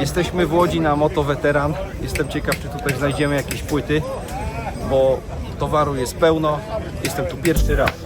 Jesteśmy w Łodzi na Moto Weteran. Jestem ciekaw, czy tutaj znajdziemy jakieś płyty, bo towaru jest pełno. Jestem tu pierwszy raz.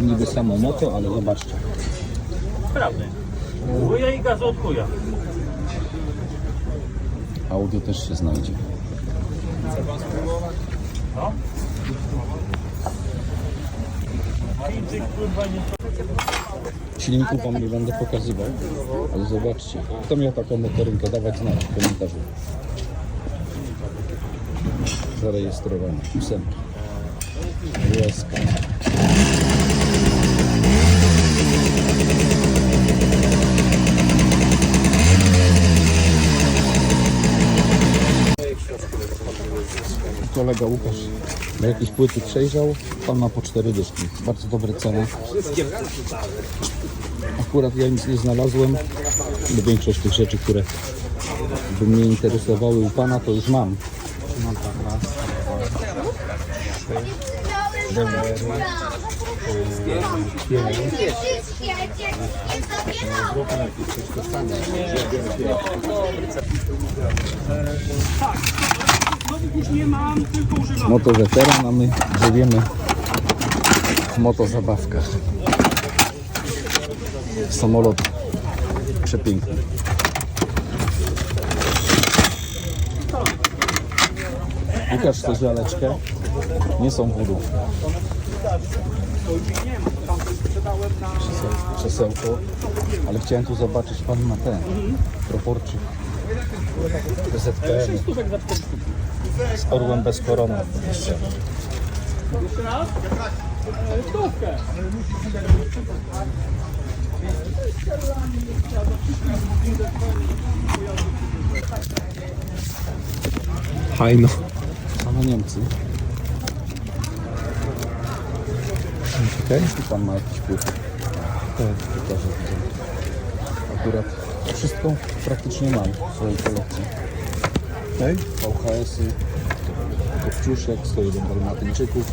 Niby samo moto, ale zobaczcie. Prawda. Chuja i gazu od. Audio też się znajdzie. Chińczyk kurwa nie Silników wam nie będę pokazywał, ale zobaczcie. Kto miał taką motorynkę, dawać znać w komentarzu. Zarejestrowany. Ósemki. USK. Kolega Łukasz na jakieś płyty przejrzał, pan ma po cztery dyszki. Bardzo dobre ceny. Akurat ja nic nie znalazłem, bo większość tych rzeczy, które by mnie interesowały u Pana, to już mam. Mam tak raz, Moto weteran, a my żyjemy w motozabawkach. Samolot przepiękny. Łukasz chcesz laleczkę? Nie są wódu. Krzeseł- Krzesełko. Ale chciałem tu zobaczyć, pan ma ten proporczyk. PZPM. Z orłem bez korony. Hajno. Same Niemcy. Okej. Tu pan ma jakiś płyt. Tak. Akurat wszystko praktycznie mam w swojej kolekcji. Okej. VHS-y, Kopciuszek, 101 Dalmatyńczyków.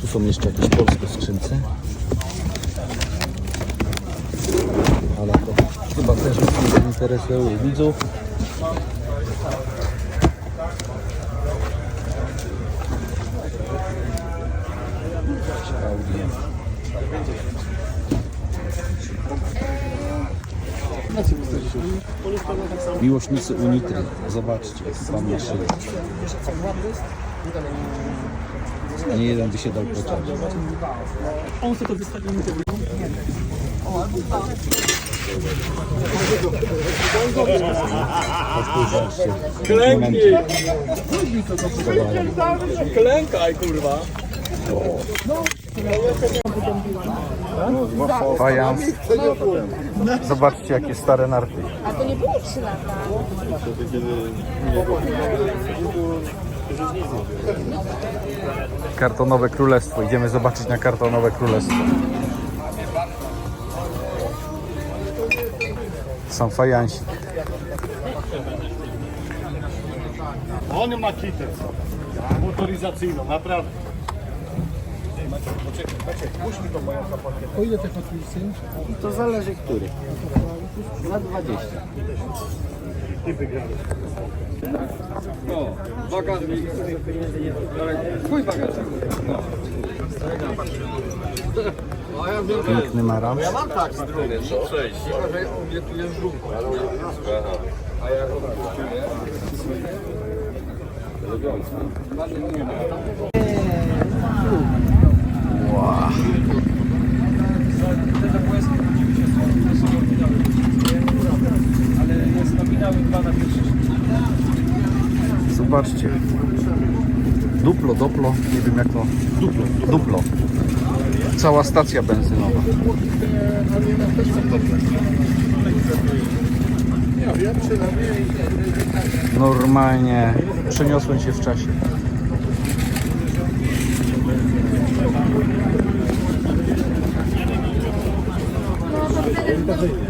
Tu są jeszcze jakieś polskie skrzynce. Ale to chyba też nie interesuje widzów. Miłośnicy Unitry, zobaczcie, jaki pan ma szyld. Nie jeden by się dał pociąć. On sobie to wystawił. Klęknij! Klękaj kurwa. Fajans. Zobaczcie, jakie stare narty. A to nie było 3 lata. Kartonowe Królestwo. Idziemy zobaczyć na Kartonowe Królestwo. Są fajansi. On ma kitę motoryzacyjną, naprawdę. To zależy który. Na 20. Piękny maram. Ja mam tak drugiej, co? Tylko, że on mnie tu jest żółko, Zobaczcie. Duplo, doplo, nie wiem jak to. Duplo. Duplo. Cała stacja benzynowa. Normalnie przeniosłem się w czasie.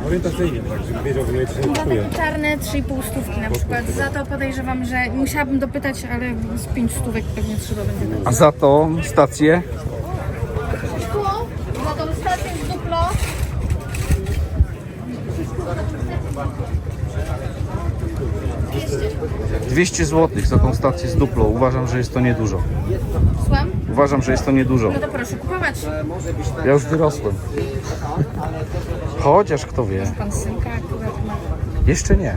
Orientacyjnie, tak, żeby wiedział, ile się Dlatego czarne 3,5 stówki na przykład. Za to podejrzewam, że musiałabym dopytać, ale z 5 stówek pewnie trzeba będzie dać. A za to stację Za tą stację z duplo 200 zł za tą stację z duplo. Uważam, że jest to niedużo. Słucham? Uważam, że jest to niedużo. No to proszę kupować. Ja już wyrosłem. Chociaż kto wie. Pan synka akurat ma Jeszcze nie.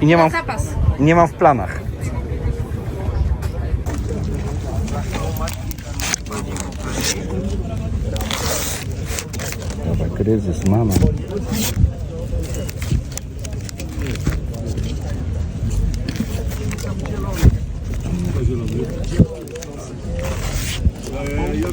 I nie mam, zapas. nie mam w planach. Dobra, kryzys mamy.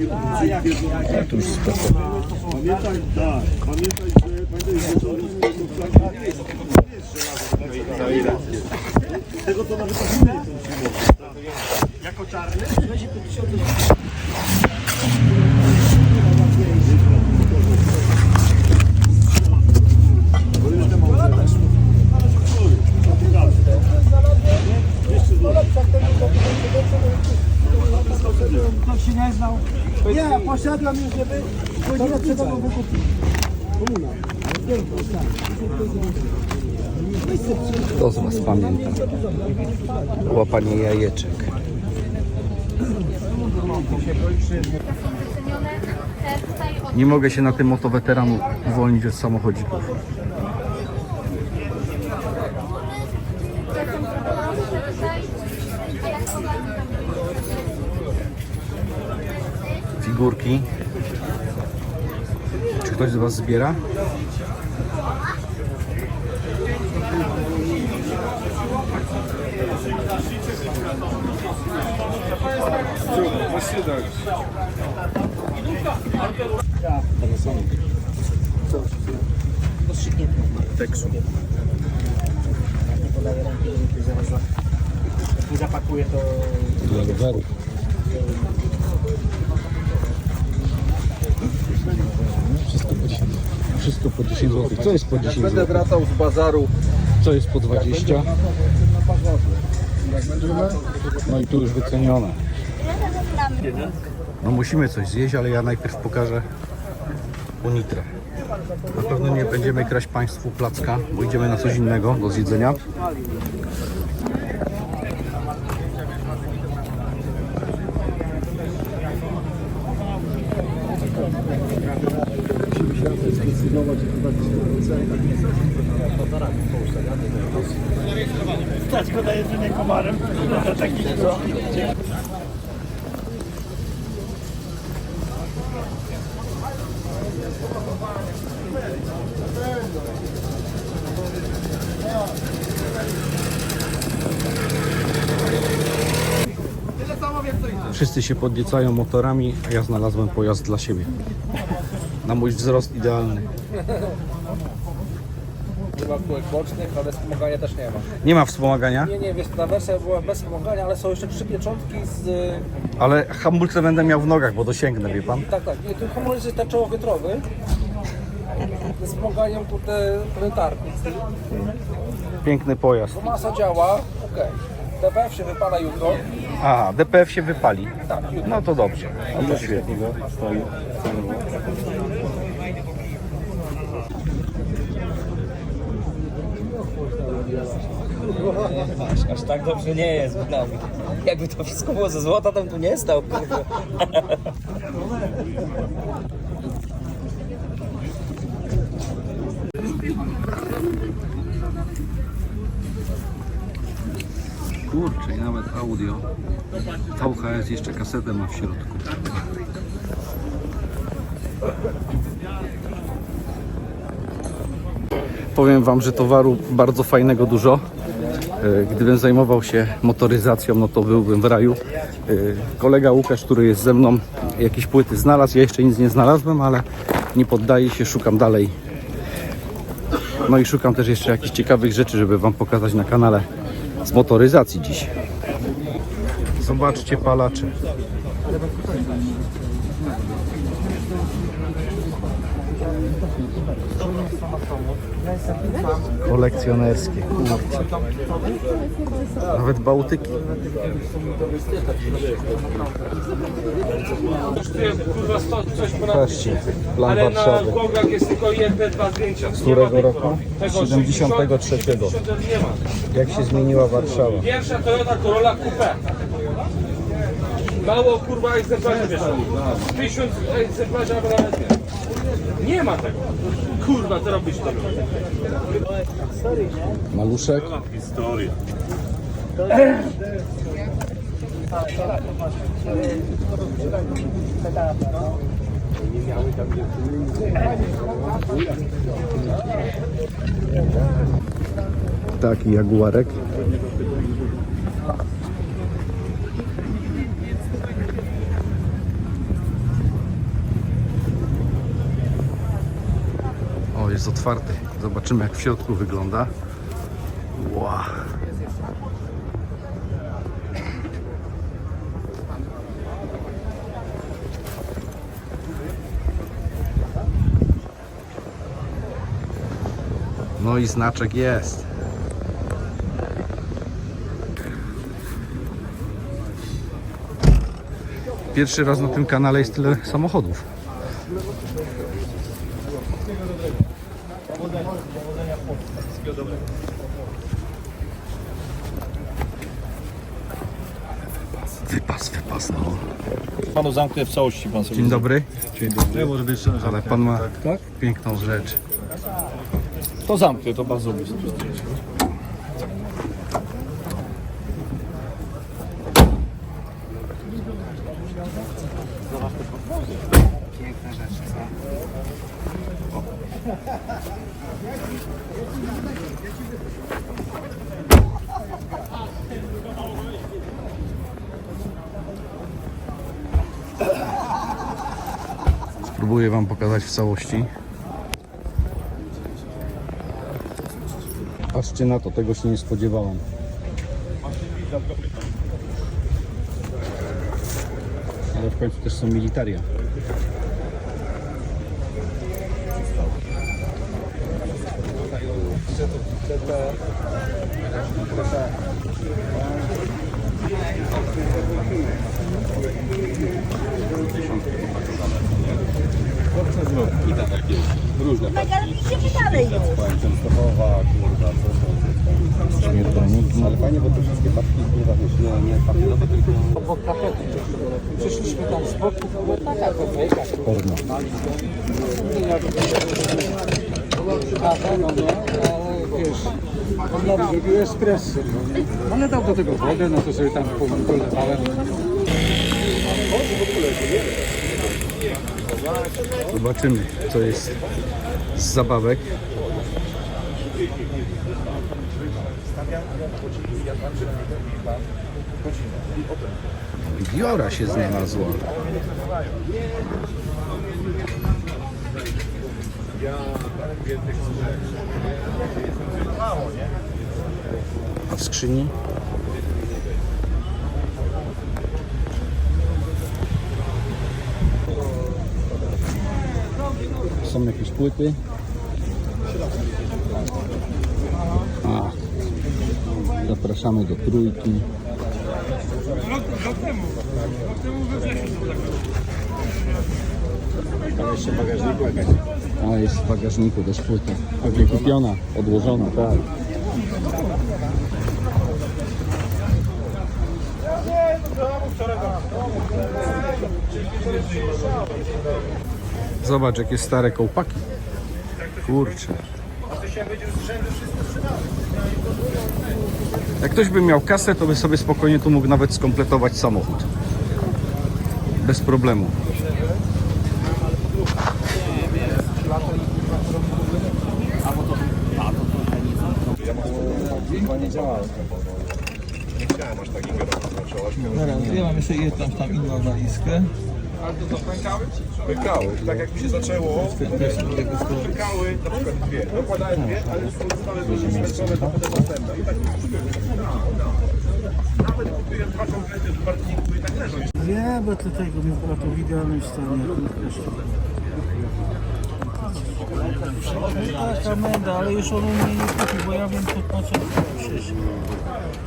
event. Ja tu już spoko. Pamiętaj, tak, pamiętaj, że pamiętaj, że to jest Tego to nawet nie są Jako czarny? Nie, poszedłem już, żeby godzinę przed tobą wykupić. Kto z Was pamięta? Łapanie jajeczek. Nie mogę się na tym oto weteranu uwolnić od samochodzików. Figurki. Ktoś z Was zbiera? Teksu. Nie zapakuję to... Dla rowerów. Wszystko po 10 Wszystko po 10 zł. Co jest po 10 zł? wracał z bazaru. Co jest po 20? No i tu już wycenione. No musimy coś zjeść, ale ja najpierw pokażę unitrę. Na pewno nie będziemy kraść Państwu placka, bo idziemy na coś innego do zjedzenia. Jedzenie komarem. Wszyscy się podniecają motorami, a ja znalazłem pojazd dla siebie. Na mój wzrost idealny. Nie ma kółek bocznych, ale wspomagania też nie ma. Nie ma wspomagania, Nie, nie, wiesz, ta wersja była bez wspomagania, ale są jeszcze trzy pieczątki z... y, ale hamulce będę miał w nogach, bo dosięgnę, wie pan. Tak, tak, nie, tu hamulec jest tarczowo-wiatrowy. Ze wspomaganiem tutaj planetarnym. Piękny pojazd. Bo masa działa, okej. DPF się wypala jutro. Aha, DPF się wypali. Tak, jutro. No to dobrze. No to świetnie. Aż, aż tak dobrze nie jest nami. Jakby to wszystko było ze złota, bym tu nie stał. Kurczę, i nawet audio. VHS jeszcze kasetę ma w środku. Powiem Wam, że towaru bardzo fajnego dużo. E, Gdybym zajmował się motoryzacją, no to byłbym w raju. E, Kolega Łukasz, który jest ze mną, jakieś płyty znalazł. Ja jeszcze nic nie znalazłem, ale nie poddaję się, szukam dalej. No i szukam też jeszcze jakichś ciekawych rzeczy, żeby Wam pokazać na kanale z motoryzacji dziś. Zobaczcie palacze. Kolekcjonerskie, kurczę. Nawet bałtyki. Kurwa, sto, coś ponad... Patrzcie, plan Ale na Warszawy. Gogach jest tylko jedne, dwa zdjęcia. Z którego roku? 73. 70 nie ma. Jak się zmieniła Warszawa? Pierwsza Toyota Corolla Coupe. Mało kurwa egzemplarzy wiesz. Tysiąc egzemplarzy albo nawet nie. Nie ma tego. Kurwa, co robisz to? Maluszek? Historia. Taki jaguarek. Jest otwarty. Zobaczymy jak w środku wygląda. Wow. No i znaczek jest. Pierwszy raz na tym kanale jest tyle samochodów. Panu zamknę w całości pan sobie. Dzień dobry. Dzień dobry. Może być Ale pan ma Tak? piękną rzecz. To zamknę, to bardzo blisko. Spróbuję wam pokazać w całości. Patrzcie na to, tego się nie spodziewałem. Ale w końcu też są militaria. Śmiertelniki. Ale fajnie, bo te wszystkie paczki kurwa wiesz, nie, nie papierowe, tylko Obok kafety. Przyszliśmy tam z boku, była taka kafejka. porno. Kawę, no nie, ale wiesz, on nam zrobił espresso. No, nie? ale dał do tego wodę, no to sobie tam polewałem. Zobaczymy, co jest z zabawek. Biora się znalazła. A w skrzyni? Są jakieś płyty. A. Zapraszamy do trójki. A jest w bagażniku też płyta. Pewnie kupiona, odłożona, tak. Zobacz jakie stare kołpaki. Kurczę. Jak ktoś by miał kasę, to by sobie spokojnie tu mógł nawet skompletować samochód. Bez problemu. Ja mam jeszcze jedną tam inną walizkę. Pykały, tak jak mi się zaczęło, pykały na przykład dwie. Dokładałem dwie, ale już zostały zmęczone do potem następne. I tak Nawet kupiłem dwa konkrety w Martiniku i tak leżą. Nie, bo to tego mi było to w idealnym stanie. Taka menda, ale już on mnie nie kupi, bo ja wiem co po co przecież.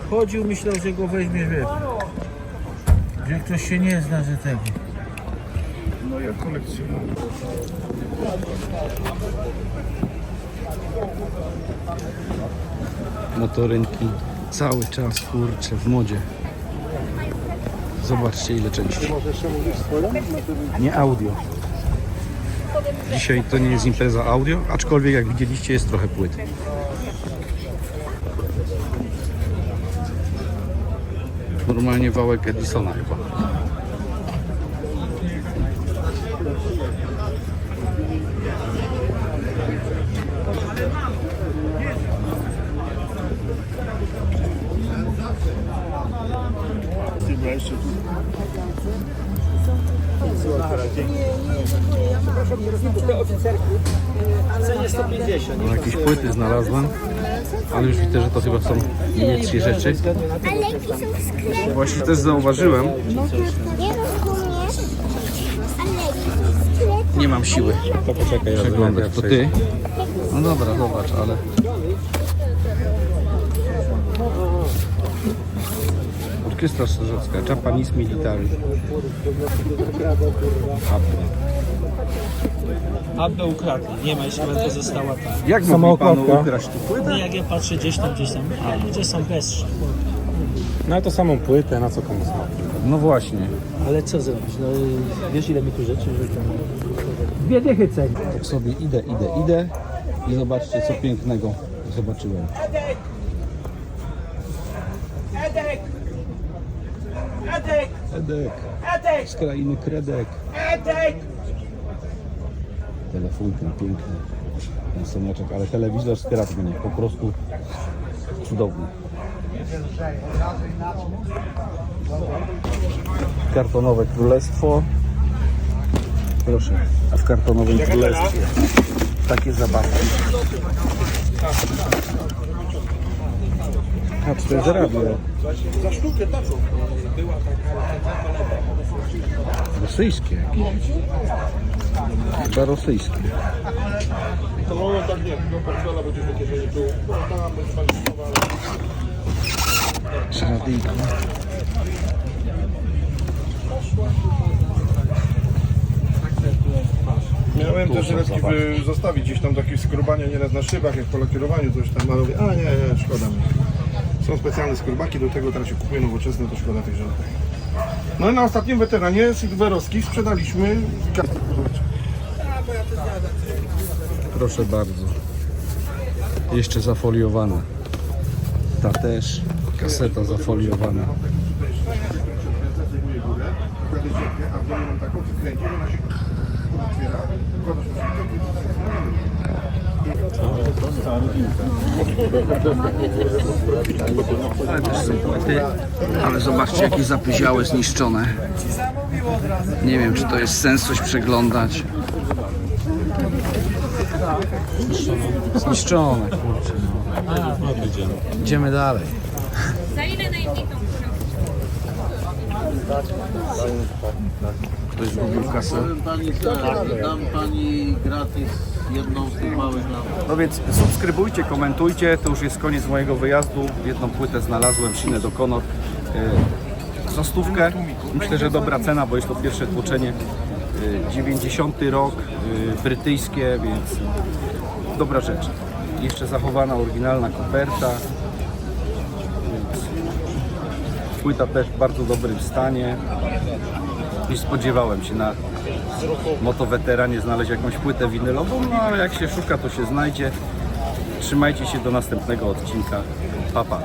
Chodził, myślał, że go weźmie wie. Że ktoś się nie zna, że tego. No ja kolekcjonuję. Motorynki cały czas kurczę w modzie. Zobaczcie ile części. Nie audio. Dzisiaj to nie jest impreza audio, aczkolwiek jak widzieliście jest trochę płyt. Normalnie wałek Edisona chyba. Jeszcze tu. No, jakieś płyty znalazłem, ale już widzę, że to chyba są niemieckie rzeczy. A leki są w sklepie. Właśnie też zauważyłem, Nie rozumiesz? A leki są w sklepie. nie mam siły To poczekaj, ja przeglądać. To ty? No dobra, zobacz, ale... Orkiestra Strażacka, Japanese Military. Abę ukradli, nie ma, jeszcze tylko została tam. Jak mogli panu ukraść tu płytę? No jak ja patrzę gdzieś tam, gdzieś tam, a ludzie są bezczni. No to samą płytę, na co komu znać? No właśnie. Ale co zrobić, no wiesz ile mi tu rzeczy, że tam... Dwie dychy ceni. Tak sobie idę, idę, idę i zobaczcie co pięknego zobaczyłem. Edek! Z krainy Kredek. Telefon ten piękny. Ten soniaczek, ale telewizor z mnie po prostu cudowny. Kartonowe królestwo. Proszę, a w kartonowym królestwie takie zabawki. A czy to jest radio? Za sztukę taką. Rosyjskie jakieś. Chyba rosyjskie. To mogą tak nie, no portfela będzie w kieszeni tu. No tam będzie schował. Radyjko. Miałem też resztki wy- zostawić gdzieś tam takie skrobania nieraz na szybach, jak po lakierowaniu coś tam, ale mówię, a nie, nie, szkoda mi. Są specjalne skrobaki, do tego teraz się kupuje nowoczesne, to szkoda tych żartek. No i na ostatnim weteranie Silverowski sprzedaliśmy Proszę bardzo. Jeszcze zafoliowana. Ta też. Kaseta zafoliowana. a w mam taką, ona się otwiera, Ale też są płyty. Ale zobaczcie jakie zapyziałe, zniszczone. Nie wiem czy to jest sens coś przeglądać. Zniszczone, kurczę. Idziemy dalej. Za ile najmniej tą Ktoś zgubił kasę. Pani dam pani gratis jedną z tych małych lamp. No więc subskrybujcie, komentujcie. To już jest koniec mojego wyjazdu. Jedną płytę znalazłem, Shinę do Conor. Yy, Za stówkę. Myślę, że dobra cena, bo jest to pierwsze tłoczenie. Yy, 90 rok, yy, brytyjskie, więc dobra rzecz. Jeszcze zachowana oryginalna koperta. Płyta też w bardzo dobrym stanie. Nie spodziewałem się na motoweteranie znaleźć jakąś płytę winylową, no ale jak się szuka, to się znajdzie. Trzymajcie się do następnego odcinka. Pa, pa.